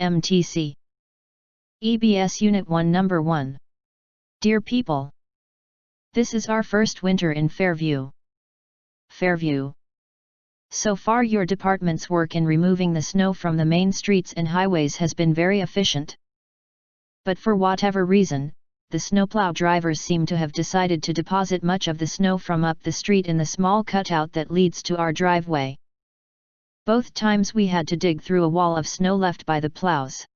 MTC. EBS Unit 1 Number 1. Dear people. This is our first winter in Fairview. Fairview. So far your department's work in removing the snow from the main streets and highways has been very efficient. But for whatever reason, the snowplow drivers seem to have decided to deposit much of the snow from up the street in the small cutout that leads to our driveway. Both times we had to dig through a wall of snow left by the plows.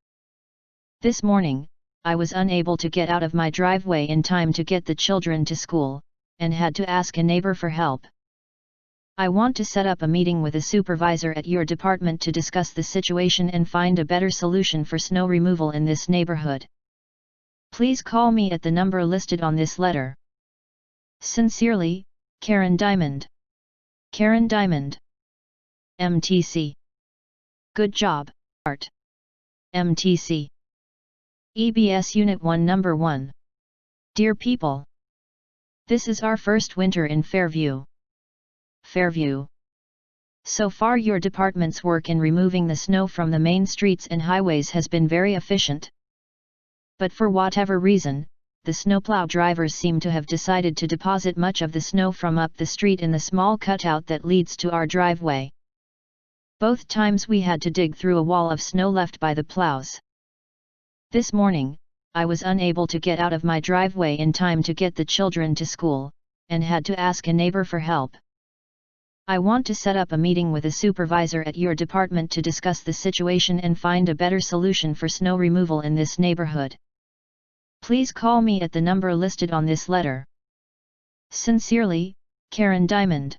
This morning, I was unable to get out of my driveway in time to get the children to school, and had to ask a neighbor for help. I want to set up a meeting with a supervisor at your department to discuss the situation and find a better solution for snow removal in this neighborhood. Please call me at the number listed on this letter. Sincerely, Karen Diamond. Karen Diamond. MTC. Good job, Art. MTC. EBS Unit 1 Number 1. Dear people. This is our first winter in Fairview. Fairview. So far your department's work in removing the snow from the main streets and highways has been very efficient. But for whatever reason, the snowplow drivers seem to have decided to deposit much of the snow from up the street in the small cutout that leads to our driveway. Both times we had to dig through a wall of snow left by the plows. This morning, I was unable to get out of my driveway in time to get the children to school, and had to ask a neighbor for help. I want to set up a meeting with a supervisor at your department to discuss the situation and find a better solution for snow removal in this neighborhood. Please call me at the number listed on this letter. Sincerely, Karen Diamond.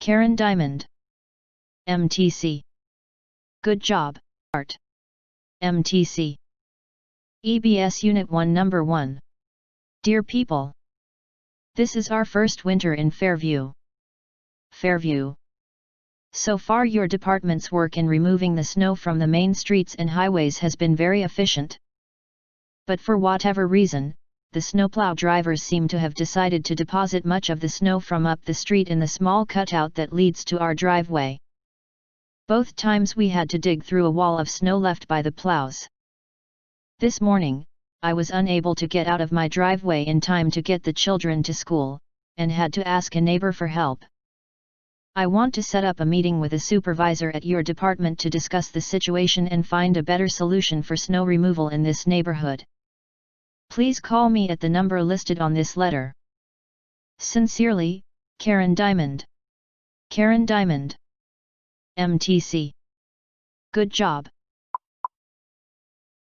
Karen Diamond. MTC. Good job, Art. MTC. EBS Unit 1 Number 1. Dear people. This is our first winter in Fairview. Fairview. So far your department's work in removing the snow from the main streets and highways has been very efficient. But for whatever reason, the snowplow drivers seem to have decided to deposit much of the snow from up the street in the small cutout that leads to our driveway. Both times we had to dig through a wall of snow left by the plows. This morning, I was unable to get out of my driveway in time to get the children to school, and had to ask a neighbor for help. I want to set up a meeting with a supervisor at your department to discuss the situation and find a better solution for snow removal in this neighborhood. Please call me at the number listed on this letter. Sincerely, Karen Diamond. Karen Diamond. MTC. Good job,